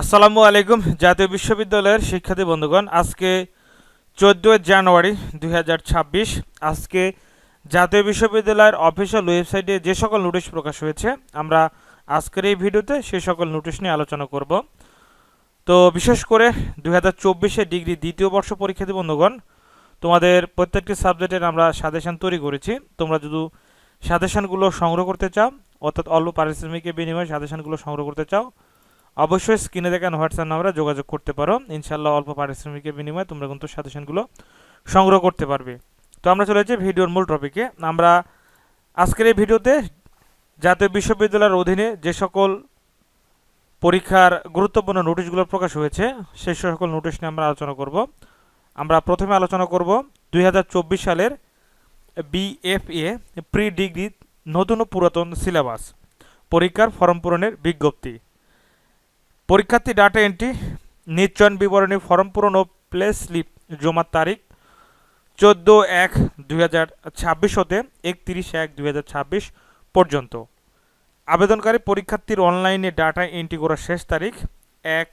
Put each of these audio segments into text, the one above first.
আসসালামু আলাইকুম, জাতীয় বিশ্ববিদ্যালয়ের শিক্ষার্থী বন্ধুগণ, আজকে চোদ্দোই জানুয়ারি দুই হাজার ছাব্বিশ, আজকে জাতীয় বিশ্ববিদ্যালয়ের অফিসিয়াল ওয়েবসাইটে যে সকল নোটিশ প্রকাশ হয়েছে, আমরা আজকের এই ভিডিওতে সেই সকল নোটিশ নিয়ে আলোচনা করব। তো বিশেষ করে দুই হাজার ডিগ্রি দ্বিতীয় বর্ষ পরীক্ষার্থী বন্ধুগণ, তোমাদের প্রত্যেকটি সাবজেক্টের আমরা সাজেশন তৈরি করেছি। তোমরা যদি সাজেশনগুলো সংগ্রহ করতে চাও, অর্থাৎ অল্প পারিশ্রমিকের বিনিময়ে সাজেশনগুলো সংগ্রহ করতে চাও অবশ্যই স্ক্রিনে দেখানো হোয়াটসঅ্যাপ নাম্বারে যোগাযোগ করতে পারো। ইনশাল্লাহ অল্প পারিশ্রমিকের বিনিময়ে তোমরা কিন্তু সাজেশনগুলো সংগ্রহ করতে পারবে। তো আমরা চলে যাচ্ছি ভিডিওর মূল টপিকে আমরা আজকের এই ভিডিওতে জাতীয় বিশ্ববিদ্যালয়ের অধীনে যে সকল পরীক্ষার গুরুত্বপূর্ণ নোটিশগুলো প্রকাশ হয়েছে, সেই সকল নোটিশ নিয়ে আমরা আলোচনা করব। আমরা প্রথমে আলোচনা করব দুই হাজার চব্বিশ সালের বিএফএ প্রি ডিগ্রি নতুন ও পুরাতন সিলেবাস পরীক্ষার ফর্ম পূরণের বিজ্ঞপ্তি। পরীক্ষার্থী ডাটা এন্ট্রি নিশ্চয়ন বিবরণী ফর্ম পূরণ ও প্লে স্লিপ জমার তারিখ চোদ্দ এক দুই হাজার হতে একত্রিশ এক দুই হাজার ছাব্বিশ পর্যন্ত। আবেদনকারী পরীক্ষার্থীর অনলাইনে ডাটা এন্ট্রি করার শেষ তারিখ এক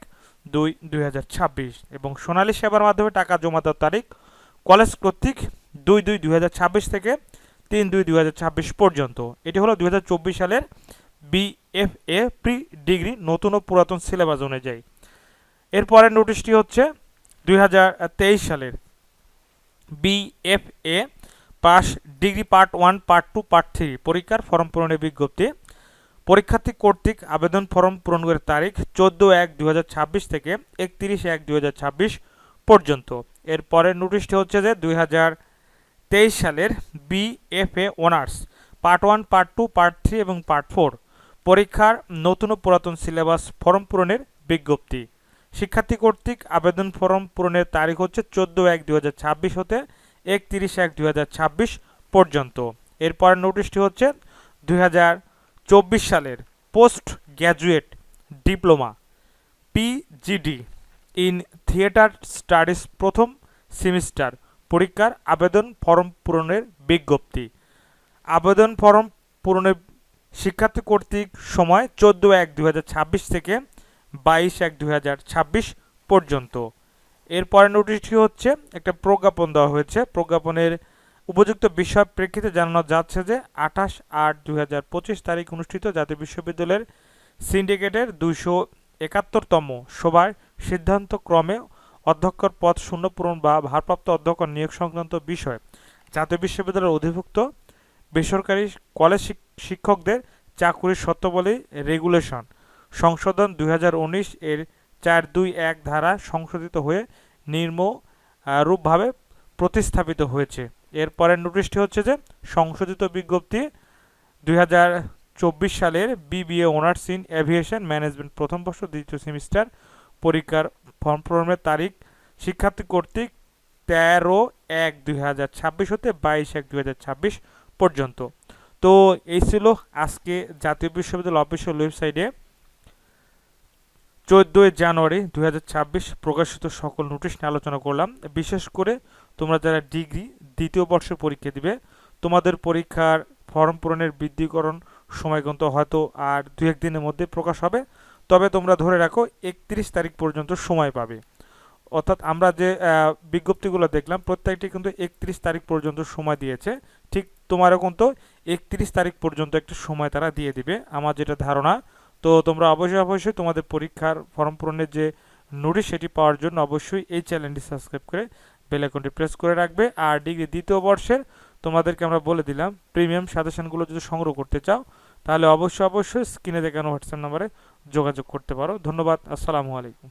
দুই দুই হাজার ছাব্বিশ এবং সোনালী সেবার মাধ্যমে টাকা জমা দেওয়ার তারিখ কলেজ কর্তৃক দুই দুই দুই হাজার ছাব্বিশ থেকে তিন দুই দুই হাজার ছাব্বিশ পর্যন্ত। এটি হলো দুই চব্বিশ সালের বিএফএ প্রি ডিগ্রি নতুন ও পুরাতন সিলেবাস অনুযায়ী। এরপরের নোটিশটি হচ্ছে দুই হাজার তেইশ সালের। BFA pass degree part one, part two, part three পরীক্ষার ফর্ম পূরণের বিজ্ঞপ্তি। পরীক্ষার্থী কর্তৃক আবেদন ফর্ম পূরণ করে তারিখ চোদ্দ এক দু থেকে একত্রিশ এক দু পর্যন্ত। এর পরের নোটিশটি হচ্ছে যে দুই হাজার তেইশ সালের BFA honours part one, part two, part three এবং পার্ট ফোর পরীক্ষার নতুন ও পুরাতন সিলেবাস ফর্ম পূরণের বিজ্ঞপ্তি। শিক্ষার্থী কর্তৃক আবেদন ফর্ম পূরণের তারিখ হচ্ছে চোদ্দ এক দু হতে একত্রিশ এক দু পর্যন্ত। এরপর নোটিশটি হচ্ছে দু হাজার চব্বিশ সালের post graduate diploma PGD in theatre studies প্রথম সেমিস্টার পরীক্ষার আবেদন ফর্ম পূরণের বিজ্ঞপ্তি। আবেদন ফর্ম পূরণের শিক্ষার্থী কর্তৃক সময় চোদ্দ এক দু থেকে বাইশ এক দু পর্যন্ত। এরপরে নোটিশটি হচ্ছে, একটা প্রজ্ঞাপন দেওয়া হয়েছে। প্রজ্ঞাপনের উপযুক্ত বিষয় প্রেক্ষিতে জানানো যাচ্ছে যে, আঠাশ আট দুই তারিখ অনুষ্ঠিত জাতীয় বিশ্ববিদ্যালয়ের সিন্ডিকেটের দুইশো একাত্তরতম সভায় সিদ্ধান্ত ক্রমে অধ্যক্ষর পদ শূন্য পূরণ বা ভারপ্রাপ্ত অধ্যক্ষ নিয়োগ সংক্রান্ত বিষয়। জাতীয় বিশ্ববিদ্যালয়ের অধিভুক্ত বেসরকারি কলেজ শিক্ষকদের চাকুরির শর্তাবলী রেগুলেশন। সংশোধন দুই হাজার উনিশ এর চার দুই এক ধারা সংশোধিত হয়ে নির্ম রূপভাবে প্রতিস্থাপিত হয়েছে। এরপরের নোটিশটি হচ্ছে যে, সংশোধিত বিজ্ঞপ্তি দুই চব্বিশ সালের BBA honours in aviation management, প্রথম বর্ষ, দ্বিতীয় সেমিস্টার পরীক্ষার ফর্ম পূরণের তারিখ, শিক্ষার্থী কর্তৃক তেরো এক দুই হতে বাইশ এক দুই পর্যন্ত। তো এই ছিল আজকে জাতীয় বিশ্ববিদ্যালয় অফিসিয়াল ওয়েবসাইটে চোদ্দোই জানুয়ারি দুই প্রকাশিত সকল নোটিশ নিয়ে আলোচনা করলাম। বিশেষ করে তোমরা যারা ডিগ্রি দ্বিতীয় বর্ষের পরীক্ষা দিবে, তোমাদের পরীক্ষার ফর্ম পূরণের বৃদ্ধিকরণ সময় কিন্তু হয়তো আর দু একদিনের মধ্যে প্রকাশ হবে। তবে তোমরা ধরে রাখো, একত্রিশ তারিখ পর্যন্ত সময় পাবে। অর্থাৎ আমরা যে বিজ্ঞপ্তিগুলো দেখলাম, প্রত্যেকটি কিন্তু একত্রিশ তারিখ পর্যন্ত সময় দিয়েছে। ঠিক তোমারও কিন্তু একত্রিশ তারিখ পর্যন্ত একটা সময় তারা দিয়ে দিবে। আমার যেটা ধারণা, তো তোমরা অবশ্যই অবশ্যই তোমাদের পরীক্ষার ফর্ম পূরণের যে নোটিশ সেটি পাওয়ার জন্য অবশ্যই এই চ্যানেলটি সাবস্ক্রাইব করে বেল আইকনটি প্রেস করে রাখবে। আর ডিগ্রি দ্বিতীয় বর্ষের, তোমাদেরকে আমরা বলে দিলাম, প্রিমিয়াম সাজেশনগুলো যদি সংগ্রহ করতে চাও, তাহলে অবশ্যই অবশ্যই স্ক্রিনে দেখানো হোয়াটসঅ্যাপ নাম্বারে যোগাযোগ করতে পারো। ধন্যবাদ, আসসালামু আলাইকুম।